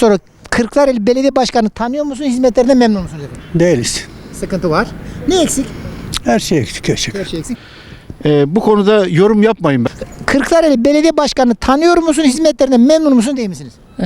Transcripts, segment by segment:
soru. Kırklareli Belediye Başkanı tanıyor musun? Hizmetlerinden memnun musunuz efendim? Değiliz. Sıkıntı var. Ne eksik? Her şey eksik eksik. Her şey eksik. Ee, bu konuda yorum yapmayın. Kırklareli Belediye Başkanı tanıyor musun? Hizmetlerinden memnun musun değil misiniz? Ee,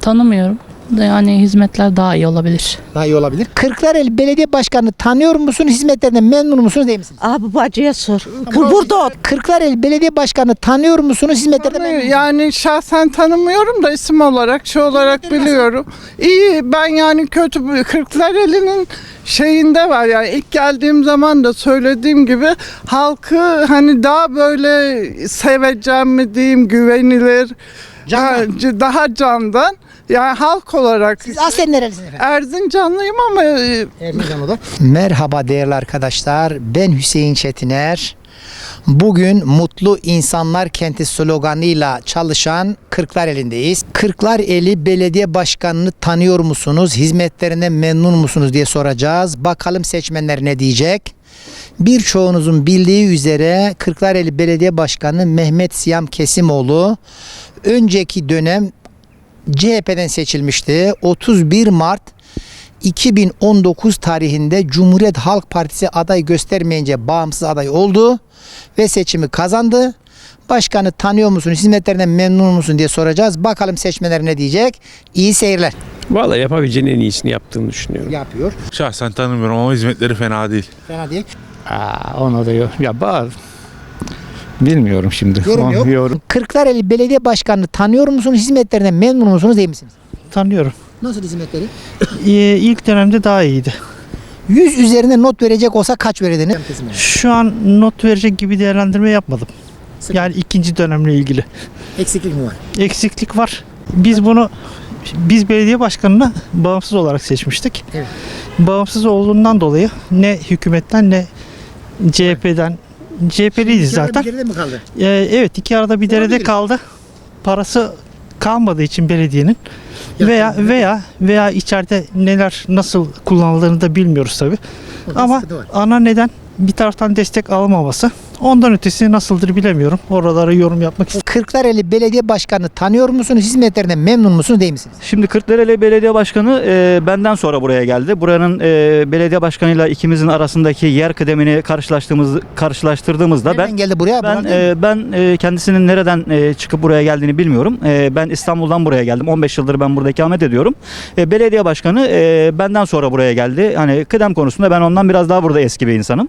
tanımıyorum. Yani hizmetler daha iyi olabilir. Daha iyi olabilir. Kırklareli Belediye Başkanı tanıyor musun? Hizmetlerinden memnun musunuz değil misiniz? Abi bacıya sor. Burada o. Kırklareli Belediye Başkanı tanıyor musunuz? Hizmetlerinden memnun musunuz? Yani şahsen tanımıyorum da isim olarak, şey olarak biliyorum. İyi ben yani kötü Kırklareli'nin şeyinde var yani ilk geldiğim zaman da söylediğim gibi halkı hani daha böyle seveceğim mi diyeyim güvenilir daha, daha candan yani halk olarak Siz aslen nerelisiniz efendim? Erzincanlıyım ama e, Merhaba değerli arkadaşlar. Ben Hüseyin Çetiner. Bugün Mutlu İnsanlar Kenti sloganıyla çalışan Kırklareli'ndeyiz. Kırklareli Belediye Başkanı'nı tanıyor musunuz? Hizmetlerine memnun musunuz diye soracağız. Bakalım seçmenler ne diyecek? Birçoğunuzun bildiği üzere Kırklareli Belediye Başkanı Mehmet Siyam Kesimoğlu önceki dönem CHP'den seçilmişti. 31 Mart 2019 tarihinde Cumhuriyet Halk Partisi aday göstermeyince bağımsız aday oldu ve seçimi kazandı. Başkanı tanıyor musun, hizmetlerinden memnun musun diye soracağız. Bakalım seçmenler ne diyecek. İyi seyirler. Vallahi yapabileceğinin en iyisini yaptığını düşünüyorum. Yapıyor. Şahsen tanımıyorum ama hizmetleri fena değil. Fena değil. Aa, ona da yok. Ya bazı bilmiyorum şimdi. Yorum yok. Yorum. Kırklareli Belediye Başkanı'nı tanıyor musunuz, hizmetlerinden memnun musunuz değil misiniz? Tanıyorum. Nasıl hizmetleri? Ee, ilk dönemde daha iyiydi. 100 üzerine not verecek olsa kaç verirdiniz? Şu an not verecek gibi değerlendirme yapmadım. Yani ikinci dönemle ilgili. Eksiklik mi var? Eksiklik var. Biz bunu biz belediye başkanını bağımsız olarak seçmiştik. Evet. Bağımsız olduğundan dolayı ne hükümetten ne CHP'den CHP'liydi zaten. Bir mi kaldı? Ee, evet iki arada bir derede Olabilir. kaldı. Parası kalmadığı için belediyenin Ya, veya evet. veya veya içeride neler nasıl kullanıldığını da bilmiyoruz tabi. Ama ana neden bir taraftan destek alamaması. Ondan ötesi nasıldır bilemiyorum. Oralara yorum yapmak istemiyorum. Kırklareli Belediye Başkanı tanıyor musunuz? Hizmetlerinden memnun musunuz değil misiniz? Şimdi Kırklareli Belediye Başkanı e, benden sonra buraya geldi. Buranın e, belediye başkanıyla ikimizin arasındaki yer kıdemini karşılaştığımız karşılaştırdığımızda Nereden ben geldi buraya? ben e, ben e, kendisinin nereden e, çıkıp buraya geldiğini bilmiyorum. E, ben İstanbul'dan buraya geldim. 15 yıldır ben burada ikamet ediyorum. E, belediye başkanı e, benden sonra buraya geldi. Hani kıdem konusunda ben ondan biraz daha burada eski bir insanım.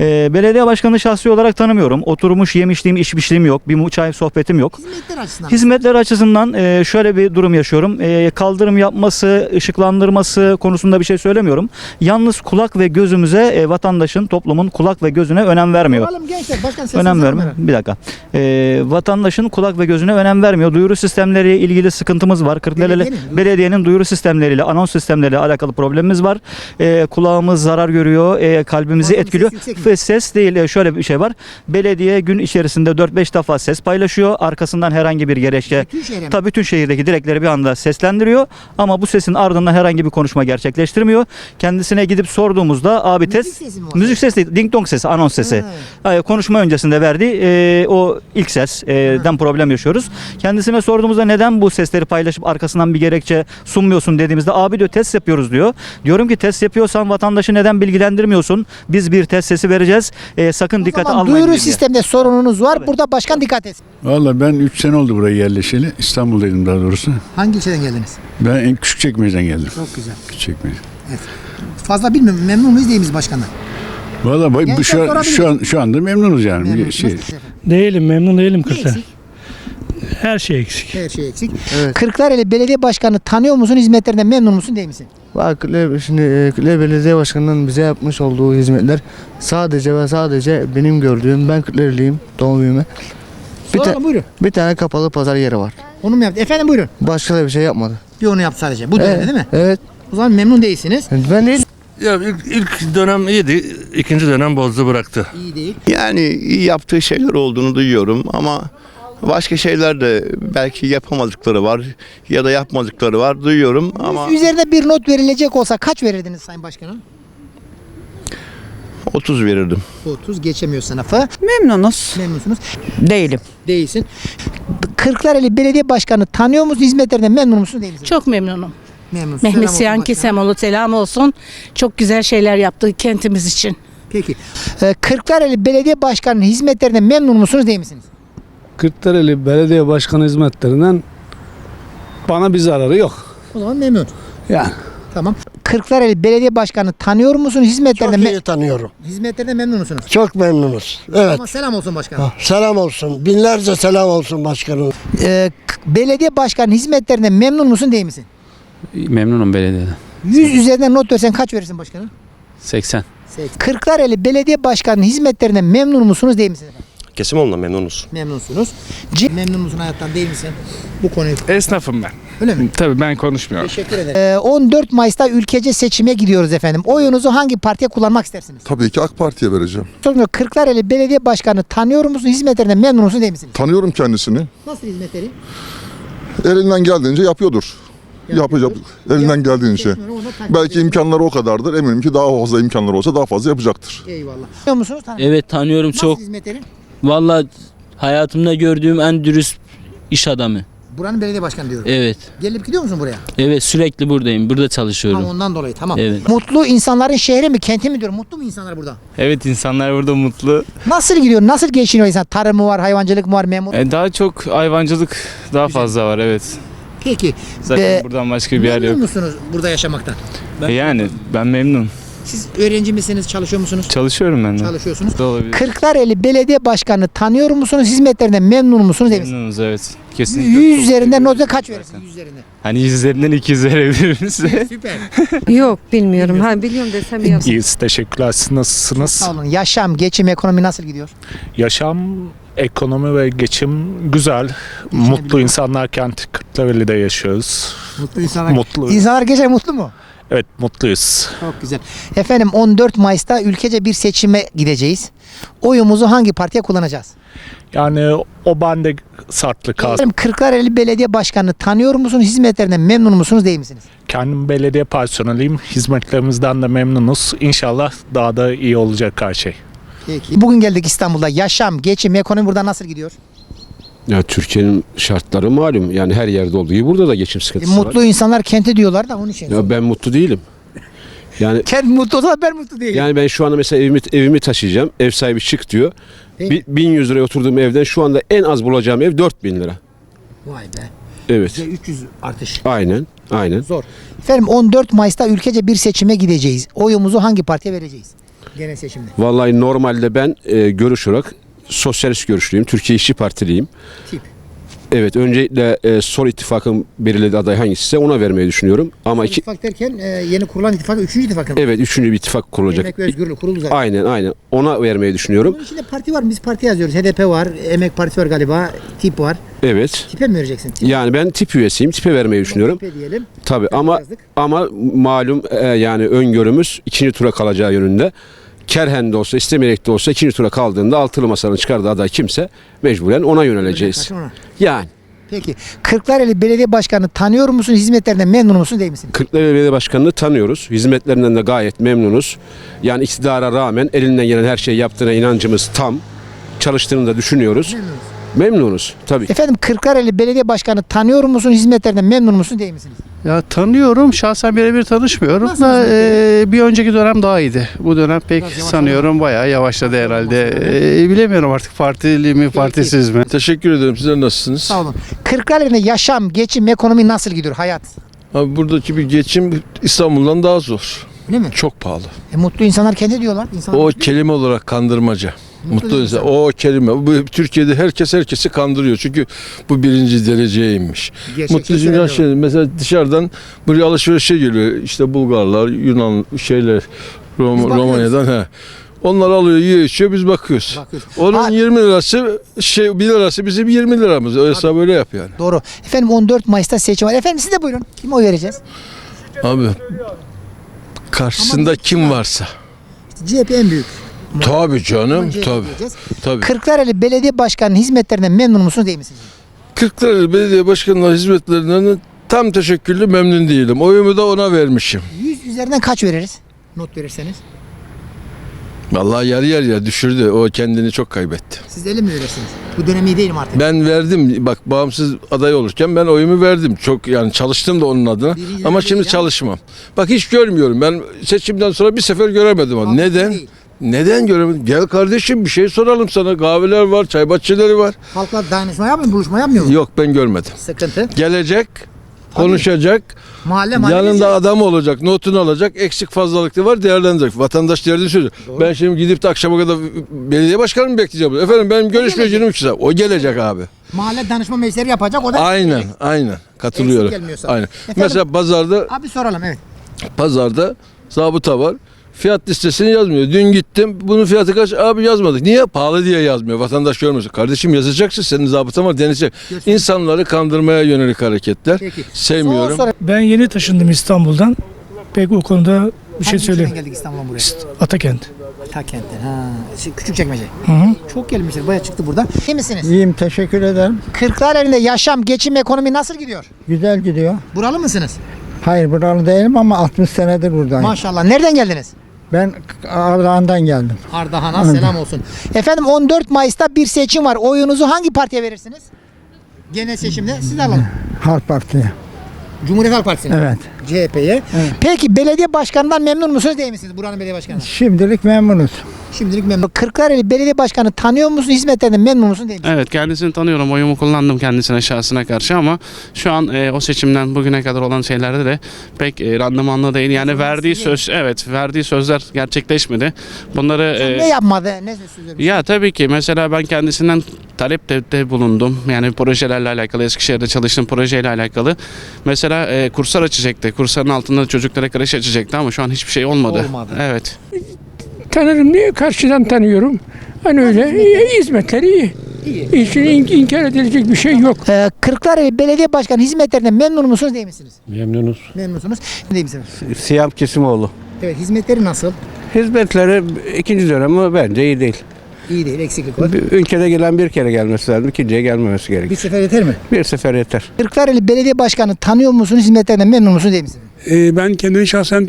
E, belediye başkanı şahsi olarak tanımıyorum. Oturmuş yemişliğim, içmişliğim yok. Bir çay sohbetim yok. Hizmetler açısından. Hizmetler açısından e, şöyle bir durum yaşıyorum. E, kaldırım yapması, ışıklandırması konusunda bir şey söylemiyorum. Yalnız kulak ve gözümüze e, vatandaşın, toplumun kulak ve gözüne önem vermiyor. Gençler. Başkan sesinizi Önem verme. almıyorum. Bir dakika. E, vatandaşın kulak ve gözüne önem vermiyor. Duyuru sistemleriyle ilgili sıkıntımız var. Kırklareli Belediyenin- belediyenin duyuru sistemleriyle, anons sistemleriyle alakalı problemimiz var. E, kulağımız zarar görüyor. E, kalbimizi Ortam etkiliyor. ses yüksek mi? Ve ses değil. e, Şöyle bir şey var. Belediye gün içerisinde 4-5 defa ses paylaşıyor. Arkasından herhangi bir gerekçe Bütün şehre mi? Tabii bütün şehirdeki direkleri bir anda seslendiriyor ama bu sesin ardından herhangi bir konuşma gerçekleştirmiyor. Kendisine gidip sorduğumuzda abi Müzik test sesi mi o? müzik sesi ding dong sesi, anons sesi. Ee, konuşma öncesinde verdiği e, o ilk sesten problem yaşıyoruz. Kendisine sorduğumuzda neden bu sesleri paylaşıp arkasından bir gerekçe sunmuyorsun dediğimizde abi diyor test yapıyoruz diyor. Diyorum ki test yapıyorsan vatandaşı neden bilgilendirmiyorsun? Biz bir test sesi vereceğiz. E, sakın dikkate zaman diye. sistemde sorununuz var. Burada başkan dikkat etsin. Valla ben 3 sene oldu buraya yerleşeli. İstanbul'daydım daha doğrusu. Hangi ilçeden geldiniz? Ben en küçük çekmeceden geldim. Çok güzel. Küçükçekmece. Fazla bilmiyorum. Memnun muyuz değil miyiz başkanlar? Valla şu, an, şu an şu anda memnunuz yani. Memnun. Bir Şey, efendim? Değilim memnun değilim eksik? Her şey eksik. Her şey eksik. Kırklareli Belediye Başkanı tanıyor musun? Hizmetlerinden memnun musun değil misin? Bak şimdi e, Le Belediye Başkanı'nın bize yapmış olduğu hizmetler sadece ve sadece benim gördüğüm ben Kırklareliyim doğum büyüme. Bir, ta- buyurun. bir tane kapalı pazar yeri var. Onu mu yaptı? Efendim buyurun. Başka da bir şey yapmadı. Bir onu yaptı sadece. Bu dönemde Evet, değil mi? Evet. O zaman memnun değilsiniz. Ben değil. Ya ilk, ilk dönem iyiydi. ikinci dönem bozdu bıraktı. İyi değil. Yani iyi yaptığı şeyler olduğunu duyuyorum ama başka şeyler de belki yapamadıkları var ya da yapmadıkları var duyuyorum ama Üzerine bir not verilecek olsa kaç verirdiniz Sayın Başkanım? 30 verirdim. 30 geçemiyor sınıfı. Memnunuz. Memnunsunuz. Değilim. Değilsin. Kırklareli Belediye Başkanı tanıyor musunuz? Hizmetlerinden memnun musunuz? Değil misiniz? Çok memnunum. memnunsunuz. Mehmet Selam olsun Siyan başkanım. Kesemoğlu selam olsun. Çok güzel şeyler yaptı kentimiz için. Peki. Ee, Kırklareli Belediye Başkanı'nın hizmetlerinden memnun musunuz? Değil misiniz? Kırklareli Belediye Başkanı hizmetlerinden bana bir zararı yok. O zaman memnun. Yani Tamam. Kırklareli Belediye Başkanı tanıyor musunuz? Hizmetlerinden, me- tanıyorum. hizmetlerinden memnun musunuz? Çok memnunuz. Evet. Ama selam olsun başkanım. Selam olsun. Binlerce selam olsun başkanım. Ee, k- belediye başkanı hizmetlerinden memnun musun değil misin? memnunum belediyeden. 100 üzerinden not versen kaç verirsin başkanım? 80. Kırklareli Belediye Başkanı'nın hizmetlerinden memnun musunuz değil misiniz? efendim? Kesim onunla memnunuz. Memnunsunuz. C- memnun musun hayattan değil misin? Bu konuyu. Esnafım ben. Öyle mi? Tabii ben konuşmuyorum. Teşekkür ederim. Ee, 14 Mayıs'ta ülkece seçime gidiyoruz efendim. Oyunuzu hangi partiye kullanmak istersiniz? Tabii ki AK Parti'ye vereceğim. Sormuyor. Kırklareli Belediye Başkanı tanıyor musun? Hizmetlerinden memnun musun değil misiniz? Tanıyorum kendisini. Nasıl hizmetleri? Elinden geldiğince yapıyordur. Yapacak. Elinden geldiğince. Belki imkanları o kadardır. Eminim ki daha fazla imkanları olsa daha fazla yapacaktır. Eyvallah. Tanıyor musunuz? Tanıyor. Evet tanıyorum Nasıl hizmetleri? Valla hayatımda gördüğüm en dürüst iş adamı. Buranın belediye başkanı diyorum. Evet. Gelip gidiyor musun buraya? Evet sürekli buradayım. Burada Tamam çalışıyorum. ondan dolayı tamam. Evet. Mutlu insanların şehri mi kenti mi diyorum? Mutlu mu insanlar burada? Evet insanlar burada mutlu. Nasıl gidiyor? Nasıl geçiniyor insan? Tarım mı var, hayvancılık mı var, memur? E, daha çok hayvancılık daha fazla var evet. Peki. Zaten Ee, buradan başka bir yer memnun yok. musunuz burada yaşamaktan? E, yani ben memnun. Siz öğrenci misiniz? Çalışıyor musunuz? Çalışıyorum ben de. Çalışıyorsunuz. Da olabilir. Kırklareli Belediye Başkanı tanıyor musunuz? Hizmetlerinden memnun musunuz? Değil misiniz? Memnunuz evet. Kesinlikle. 100 çok üzerinden seviyorum nota kaç zaten. verirsin? 100 üzerinden. Hani 100 üzerinden 200 verebilir misin? Süper. Yok bilmiyorum. Ha biliyorum desem yalan. İyiyiz teşekkürler. Siz nasılsınız? Sağ olun. Yaşam, geçim, ekonomi nasıl gidiyor? Yaşam, ekonomi ve geçim güzel. Mutlu insanlar kenti Kırklareli'de yaşıyoruz. Mutlu insanlar. Mutlu. İnsanlar geçen mutlu mu? Evet mutluyuz. Çok güzel. Efendim 14 Mayıs'ta ülkece bir seçime gideceğiz. Oyumuzu hangi partiye kullanacağız? Yani o bende sartlı kalsın. Efendim Kırklareli Belediye Başkanı tanıyor musunuz? Hizmetlerinden memnun musunuz değil misiniz? Kendim belediye personeliyim. Hizmetlerimizden de memnunuz. İnşallah daha da iyi olacak her şey. Peki. Bugün geldik İstanbul'da. Yaşam, geçim, ekonomi burada nasıl gidiyor? Ya Türkiye'nin şartları malum. Yani her yerde olduğu gibi burada da geçim E, sıkıntısı var. mutlu insanlar kenti diyorlar da onun için. Ya ben mutlu değilim. Yani Kent mutlu olsa ben mutlu değilim. yani ben şu anda mesela evimi evimi taşıyacağım. Ev sahibi çık diyor. Bi- 1100 liraya oturduğum evden şu anda en az bulacağım ev 4000 lira. Vay be. Evet. Bize 300 artış. Aynen. Aynen. Zor. Efendim 14 Mayıs'ta ülkece bir seçime gideceğiz. Oyumuzu hangi partiye vereceğiz? Genel seçimde. Vallahi normalde ben e, görüş olarak sosyalist görüşlüyüm. Türkiye İşçi Partiliyim. Tip. Evet öncelikle e, Sol İttifak'ın belirlediği aday hangisi onu vermeyi düşünüyorum. Ama iki, İttifak derken e, yeni kurulan ittifak 3. ittifak mı? evet üçüncü bir ittifak kurulacak. Emek ve Özgürlük kuruldu zaten. Aynen aynen. Ona vermeyi düşünüyorum. Bunun içinde parti var mı? Biz parti yazıyoruz. HDP var, Emek Partisi var galiba, TİP var. Evet. TİP'e mi vereceksin? TİP. Yani ben tip üyesiyim. Tipe vermeyi düşünüyorum. TİP'e diyelim. Tabii ama yazdık. ama malum e, yani öngörümüz ikinci tura kalacağı yönünde. Kerhen de olsa istemeyerek de olsa ikinci tura kaldığında altılı masanın çıkardığı aday kimse mecburen ona yöneleceğiz. Yani Peki. Kırklareli Belediye Başkanı tanıyor musun? Hizmetlerinden memnun musun değil misin? Kırklareli Belediye Başkanı'nı tanıyoruz. Hizmetlerinden de gayet memnunuz. Yani iktidara rağmen elinden gelen her şeyi yaptığına inancımız tam. Çalıştığını da düşünüyoruz. Memnunuz tabii. Efendim Kırklareli Belediye Başkanı tanıyor musun? Hizmetlerinden memnun musun değil misiniz? Ya tanıyorum. Şahsen birebir tanışmıyorum Nasıl da e, bir önceki dönem daha iyiydi. Bu dönem pek sanıyorum bayağı yavaşladı herhalde. E, bilemiyorum artık partili mi partisiz mi? Teşekkür ederim. Sizler nasılsınız? Sağ olun. Kırklareli'nde yaşam, geçim, ekonomi nasıl gidiyor? Hayat. Abi buradaki bir geçim İstanbul'dan daha zor. Değil mi? Çok pahalı. E, mutlu insanlar kendi diyorlar. İnsanlar O kelime olarak kandırmaca. Mutlu insan. insan. O kelime. Bu Türkiye'de herkes herkesi kandırıyor. Çünkü bu birinci dereceye inmiş. Gerçekçi Mutlu dünya şey, mesela dışarıdan buraya alışverişe geliyor. İşte Bulgarlar, Yunan şeyler, Rom-. Romanya'dan he. Onlar alıyor, yiyor, içiyor, biz bakıyoruz. Bakıyoruz. Onun Ha- 20 lirası, şey 1 lirası bizim 20 liramız. O hesabı öyle yap yani. Doğru. Efendim 14 Mayıs'ta seçim var. Efendim siz de buyurun. Kime oy vereceğiz? Abi karşısında kim varsa. CHP en büyük. Tabii canım, CHP tabii. Kırklareli Belediye Başkanı'nın hizmetlerinden memnun musunuz değil misiniz? Kırklareli Belediye Başkanı'nın hizmetlerinden tam teşekkürlü memnun değilim. Oyumu da ona vermişim. 100 üzerinden kaç veririz? Not verirseniz. Vallahi yarı yarıya düşürdü. O kendini çok kaybetti. Siz de mi verirsiniz? Bu dönem iyi değilim artık. Ben verdim. Bak bağımsız aday olurken ben oyumu verdim. Çok yani çalıştım da onun adına. Birinci Ama değil şimdi ya. çalışmam. Bak hiç görmüyorum. Ben seçimden sonra bir sefer göremedim onu. Neden? değil. Neden göremedim? Gel kardeşim bir şey soralım sana. Kahveler var, çay bahçeleri var. Halkla dayanışma yapmıyor? Buluşma yapmıyor mu? Yok ben görmedim. Sıkıntı. Gelecek, konuşacak, Mahalle mahalle. yanında gezecek. adam olacak, notunu alacak, eksik fazlalıkları var değerlendirecek. Vatandaş derdini söylüyor. Ben şimdi gidip de akşama kadar belediye başkanı mı bekleyeceğim? Efendim benim görüşmeyeceğim 3 saat. O gelecek abi. Mahalle danışma meclisleri yapacak. O da Aynen, aynen. Katılıyorum. Eksik gelmiyorsa. Aynen. Efendim? Mesela pazarda Abi soralım evet. pazarda zabıta var. Fiyat listesini yazmıyor. Dün gittim. Bunun fiyatı kaç? Abi yazmadık. Niye? Pahalı diye yazmıyor. Vatandaş görmesin. Kardeşim yazacaksın. Senin zabıtan var deneyecek. İnsanları kandırmaya yönelik hareketler. Peki. Sevmiyorum. Ben yeni taşındım İstanbul'dan. Pek o konuda bir Hangi şey söyleyeyim. geldik İstanbul'dan buraya? Atakent. Ta kentten. Ha. Şey, Küçük çekmece. Hı hı. Çok gelmişler. Baya çıktı burada. İyi misiniz? İyiyim teşekkür ederim. Kırklareli'nde yaşam, geçim, ekonomi nasıl gidiyor? Güzel gidiyor. Buralı mısınız? Hayır buralı değilim ama 60 senedir buradayım. Maşallah. Nereden geldiniz? Ben Ardahan'dan geldim. Ardahan'a selam olsun. Efendim 14 Mayıs'ta bir seçim var. Oyunuzu hangi partiye verirsiniz? Genel seçimde siz alalım. Halk Parti'ye. Cumhuriyet Halk Partisi'ne. Evet. CHP'ye. Peki belediye başkanından memnun musunuz değil misiniz? Buranın belediye başkanı. Şimdilik memnunuz. Şimdilik memnun. Kırklareli belediye başkanı tanıyor musun? Hizmetlerinden memnun musun değil misin? Evet kendisini tanıyorum. Oyumu kullandım kendisine şahsına karşı ama şu an e, o seçimden bugüne kadar olan şeylerde de pek e, randımanlı değil. Yani verdiği söz evet verdiği sözler gerçekleşmedi. Bunları e, Ne yapmadı? Ne sözü? Ya tabii ki mesela ben kendisinden talepte de bulundum. Yani projelerle alakalı Eskişehir'de çalıştığım projeyle alakalı. Mesela e, kurslar açacaktı. Kursların altında çocuklara kreş açacaktı ama şu an hiçbir şey olmadı. Olmadı. Evet. Tanırım diye karşıdan tanıyorum. Hani öyle iyi, hizmetleri iyi. İyi. İçin inkar edilecek bir şey yok. Ee, Kırklareli belediye başkanı hizmetlerinden memnun musunuz değil misiniz? Memnunuz. Memnunsunuz. Değil misiniz? Siyah Kesimoğlu. Evet hizmetleri nasıl? Hizmetleri ikinci dönemi bence iyi değil. İyi değil, eksiklik var. Ülkede gelen bir kere gelmesi lazım. ikinciye gelmemesi Bir gerekir. sefer yeter mi? Bir sefer yeter. Kırklareli belediye başkanı tanıyor musunuz? Hizmetlerinden memnun musunuz değil misiniz? Ee, ben kendimi şahsen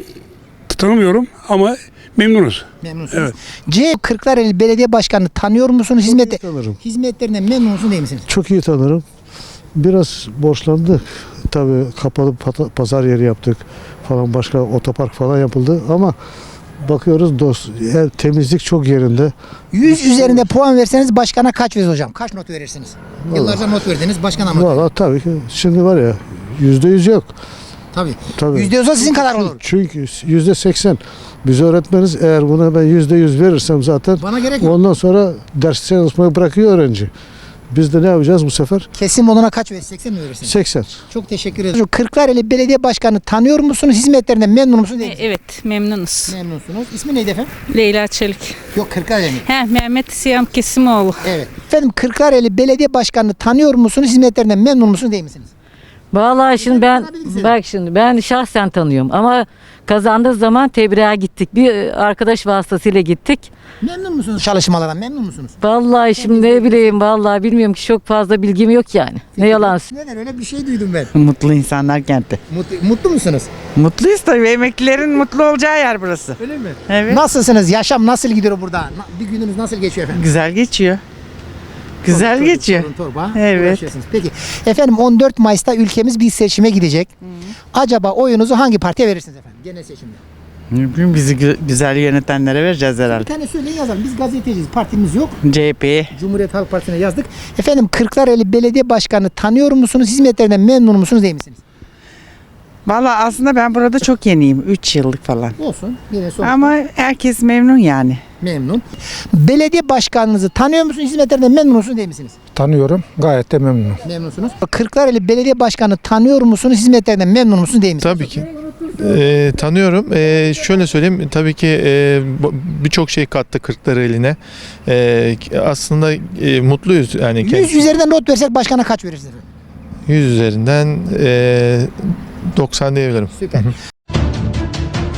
tanımıyorum ama memnunuz. Memnunsunuz. Evet. C Kırklareli belediye başkanı tanıyor musunuz? Hizmet tanırım. hizmetlerinden memnun musunuz değil misiniz? Çok iyi tanırım. Biraz borçlandık. Tabii kapalı pazar yeri yaptık falan başka otopark falan yapıldı ama bakıyoruz dost ev, temizlik çok yerinde. 100 üzerinde puan verseniz başkana kaç verirsiniz hocam? Kaç not verirsiniz? Yıllarca not verdiniz, başkana not Valla tabii ki şimdi var ya yüzde yüz yok. Tabii. Tabii. Yüzde yüz sizin kadar olur. Çünkü yüzde seksen biz öğretmeniz eğer buna ben yüzde yüz verirsem zaten Bana gerek yok. ondan sonra ders çalışmayı bırakıyor öğrenci. Biz de ne yapacağız bu sefer? Kesim moduna kaç verirsiniz? 80 mi verirsiniz? 80. Çok teşekkür ederim. Kırklareli belediye başkanı tanıyor musunuz? Hizmetlerinden memnun musunuz değil misiniz? Evet memnunuz. Memnunsunuz. İsmi neydi efendim? Leyla Çelik. Yok Kırklareli mi? He, Mehmet Siyam Kesimoğlu. Evet. Efendim Kırklareli belediye başkanını tanıyor musunuz? Hizmetlerinden memnun musunuz değil misiniz? Vallahi şimdi ben bak şimdi ben şahsen tanıyorum ama kazandığı zaman tebriğe gittik. Bir arkadaş vasıtasıyla gittik. Memnun musunuz? Çalışmalardan memnun musunuz? Vallahi şimdi ne bileyim vallahi bilmiyorum ki çok fazla bilgim yok yani. Ne yalan Neden öyle bir şey duydum ben. Mutlu insanlar kenti. Mutlu, mutlu musunuz? Mutluyuz tabii. Emeklilerin mutlu olacağı yer burası. Öyle mi? Evet. Nasılsınız? Yaşam nasıl gidiyor burada? Na- Bir gününüz nasıl geçiyor efendim? Güzel geçiyor. Güzel Çocuk, geçiyor. torun, torba, Evet. Peki efendim 14 Mayıs'ta ülkemiz bir seçime gidecek. Acaba oyunuzu hangi partiye verirsiniz efendim? Genel seçimde. Bileyim bizi gü- güzel yönetenlere vereceğiz Bir herhalde. tane söyleyin yazalım. Biz gazeteciyiz. Partimiz yok. CHP'ye. Cumhuriyet Halk Partisi'ne yazdık. Efendim Kırklareli Belediye Başkanı tanıyor musunuz? Hizmetlerinden memnun musunuz değil misiniz? Valla aslında ben burada çok yeniyim. 3 yıllık falan. Olsun. Yine sonuçta Ama herkes memnun yani. Memnun. Belediye başkanınızı tanıyor musunuz? Hizmetlerinden memnun musunuz değil misiniz? Tanıyorum. Gayet de memnunum. Memnunsunuz. Kırklareli Belediye Başkanı tanıyor musunuz? Hizmetlerinden memnun musunuz değil misiniz? Tabii ki. Ee, tanıyorum. Ee, şöyle söyleyeyim. Tabii ki e, birçok şey kattı kırkları eline. Ee, aslında e, mutluyuz. Yani 100 kendisi- üzerinden not versek başkana kaç verirsiniz? efendim? 100 üzerinden e, 90 diyebilirim. Süper.